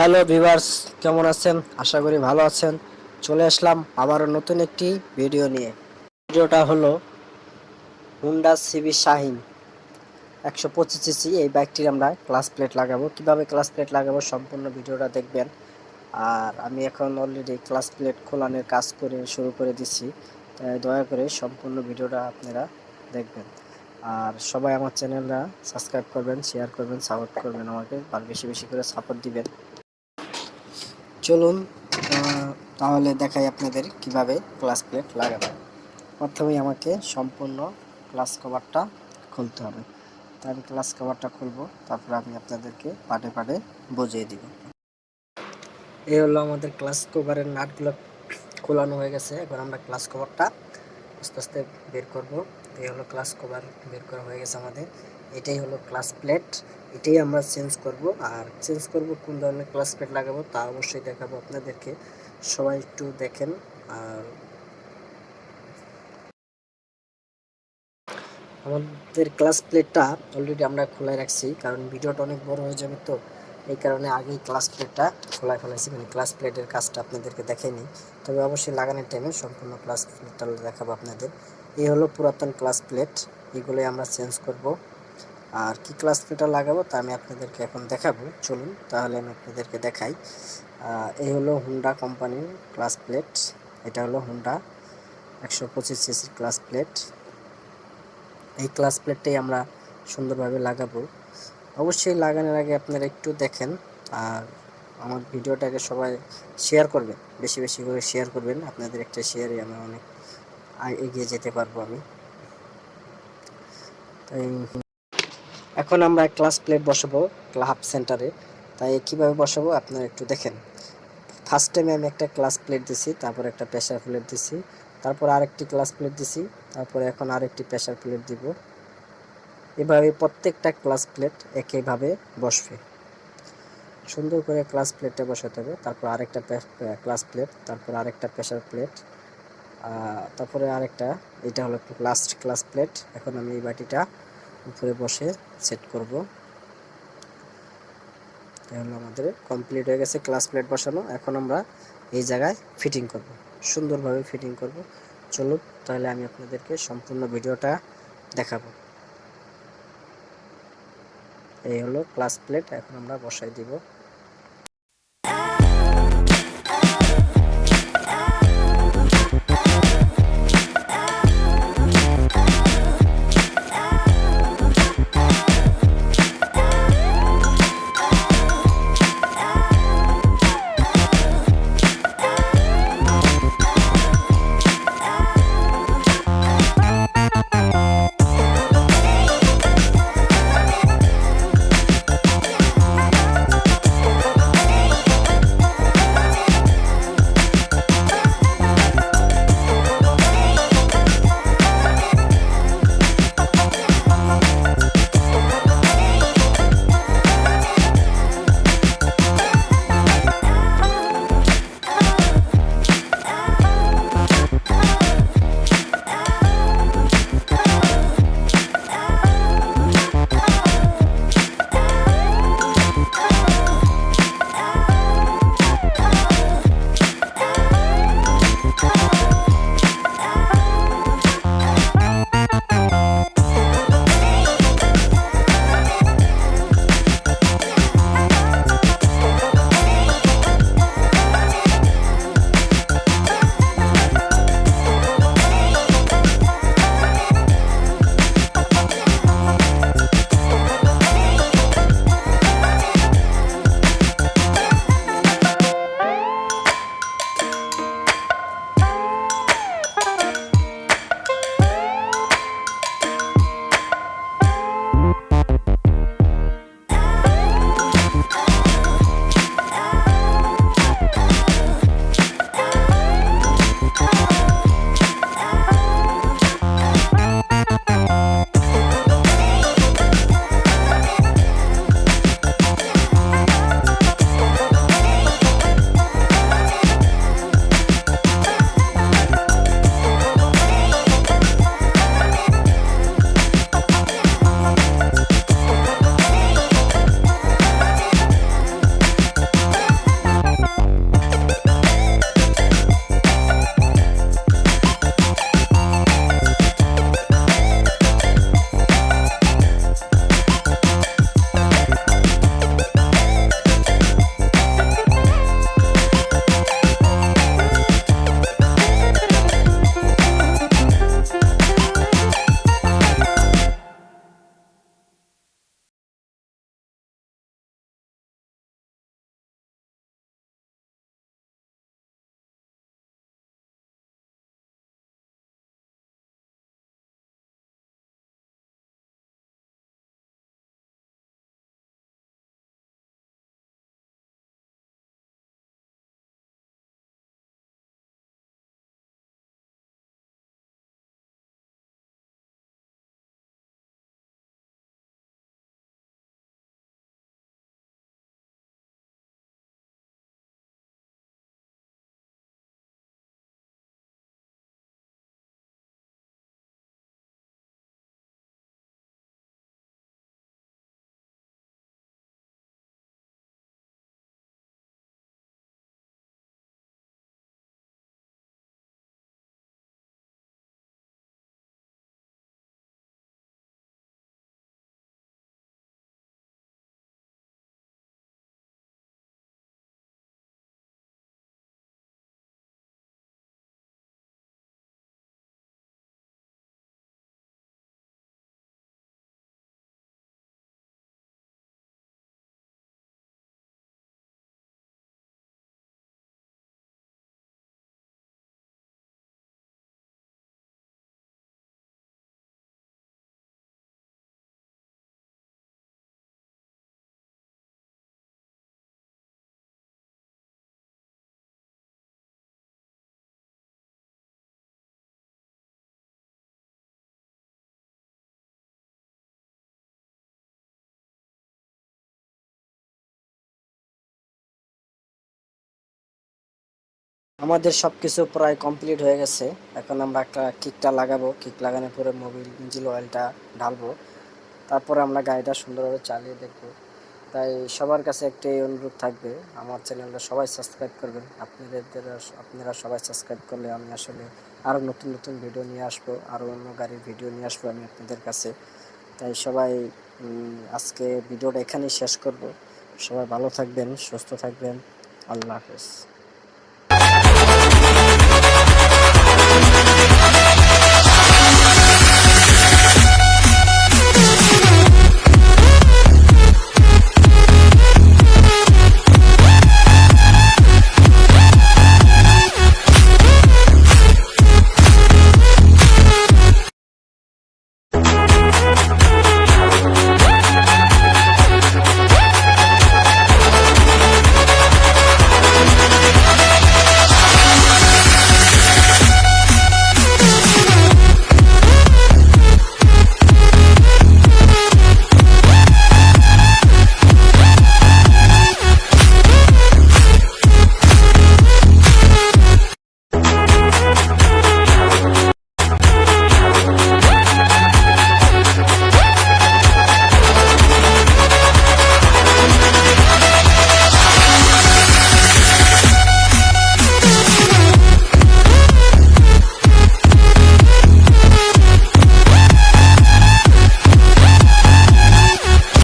Hello viewers কেমন আছেন? আশা করি ভালো আছেন। চলে আসলাম আবারও নতুন একটি ভিডিও নিয়ে। ভিডিওটা হলো হুন্ডা সিবি শাহিন একশো পঁচিশ সিসি। এই বাইকটির আমরা ক্লাস প্লেট লাগাবো। কীভাবে ক্লাস প্লেট লাগাবো সম্পূর্ণ ভিডিওটা দেখবেন। আর আমি এখন অলরেডি ক্লাস প্লেট খোলানোর কাজ করে শুরু করে দিচ্ছি তাই দয়া করে সম্পূর্ণ ভিডিওটা আপনারা দেখবেন। আর সবাই আমার চ্যানেলটা সাবস্ক্রাইব করবেন শেয়ার করবেন সাপোর্ট করবেন আমাকে। আর বেশি বেশি করে সাপোর্ট দিবেন। চলুন তাহলে দেখাই আপনাদের কীভাবে ক্লাস প্লেট লাগাবেন প্রথমেই আমাকে সম্পূর্ণ ক্লাস কভারটা খুলতে হবে। তো আমি ক্লাস কভারটা খুলবো, তারপর আমি আপনাদেরকে পাটে পাটে বুঝিয়ে দিব। এই হলো আমাদের ক্লাস কভারের নাটগুলো খোলানো হয়ে গেছে। এখন আমরা ক্লাস কভারটা আস্তে আস্তে বের করব। এই হলো ক্লাস কভার বের করা হয়ে গেছে আমাদের। এটাই হলো ক্লাস প্লেট এটাই আমরা চেঞ্জ করব। আর চেঞ্জ করব কোন ধরনের ক্লাস প্লেট লাগাবো তা অবশ্যই দেখাবো আপনাদেরকে। সবাই একটু দেখেন আর আমাদের ক্লাস প্লেটটা অলরেডি আমরা খোলাই রাখছি, কারণ ভিডিওটা অনেক বড় হয়ে যাবে তো। এই কারণে আগেই ক্লাস প্লেটটা খোলা ফেলাইছি মানে ক্লাস প্লেটের কাজটা আপনাদেরকে দেখাইনি। তবে অবশ্যই লাগানোর টাইমে সম্পূর্ণ ক্লাস প্লেটটা দেখাবো আপনাদের। এই হলো পুরাতন ক্লাস প্লেট এগুলোই আমরা চেঞ্জ করব। আর কি ক্লাস প্লেটটা লাগাবো তা আমি আপনাদেরকে এখন দেখাবো। চলুন, তাহলে আমি আপনাদেরকে দেখাই। এই হলো হুন্ডা কোম্পানির ক্লাস প্লেট এটা হলো হুন্ডা একশো পঁচিশ সিসির ক্লাস প্লেট এই ক্লাস প্লেটটাই আমরা সুন্দরভাবে লাগাবো। অবশ্যই লাগানোর আগে আপনারা একটু দেখেন আর আমার ভিডিওটাকে সবাই শেয়ার করবেন। বেশি বেশি করে শেয়ার করবেন। আপনাদের একটা শেয়ারে আমি অনেক এগিয়ে যেতে পারব আমি। তাই এখন আমরা ক্লাস প্লেট বসাবো ক্লাব সেন্টারে তাই কীভাবে বসাবো, আপনারা একটু দেখেন। ফার্স্ট টাইমে আমি একটা ক্লাস প্লেট দিছি, তারপর একটা প্রেশার প্লেট দিছি, তারপর আরেকটি ক্লাস প্লেট দিছি, তারপরে এখন আরেকটি প্রেশার প্লেট দিব। এভাবে প্রত্যেকটা ক্লাস প্লেট একইভাবে বসবে। সুন্দর করে ক্লাস প্লেটটা বসাতে হবে, তারপর আরেকটা ক্লাস প্লেট তারপর আরেকটা প্রেশার প্লেট তারপরে আরেকটা, এটা হলো লাস্ট ক্লাস প্লেট এখন আমি এই বাটিটা উপরে বসে সেট করব। তাহলে হলো আমাদের কমপ্লিট হয়ে গেছে ক্লাস প্লেট বসানো। এখন আমরা এই জায়গায় ফিটিং করব। সুন্দরভাবে ফিটিং করব। চলুন, তাহলে আমি আপনাদেরকে সম্পূর্ণ ভিডিওটা দেখাবো। এই হলো ক্লাস প্লেট এখন আমরা বসাই দিব। আমাদের সব কিছু প্রায় কমপ্লিট হয়ে গেছে। এখন আমরা একটা কিকটা লাগাবো। কিক লাগানোর পরে মোবিল ইঞ্জিল অয়েলটা ঢালবো। তারপরে আমরা গাড়িটা সুন্দরভাবে চালিয়ে দেখব। তাই সবার কাছে একটাই অনুরোধ থাকবে, আমার চ্যানেলটা সবাই সাবস্ক্রাইব করবেন। আপনাদের, আপনারা সবাই সাবস্ক্রাইব করলে আমি আসলে আরও নতুন নতুন ভিডিও নিয়ে আসব আরও অন্য গাড়ির ভিডিও নিয়ে আসব আমি আপনাদের কাছে। তাই সবাই আজকে ভিডিওটা এখানেই শেষ করব। সবাই ভালো থাকবেন, সুস্থ থাকবেন। আল্লাহ হাফেজ।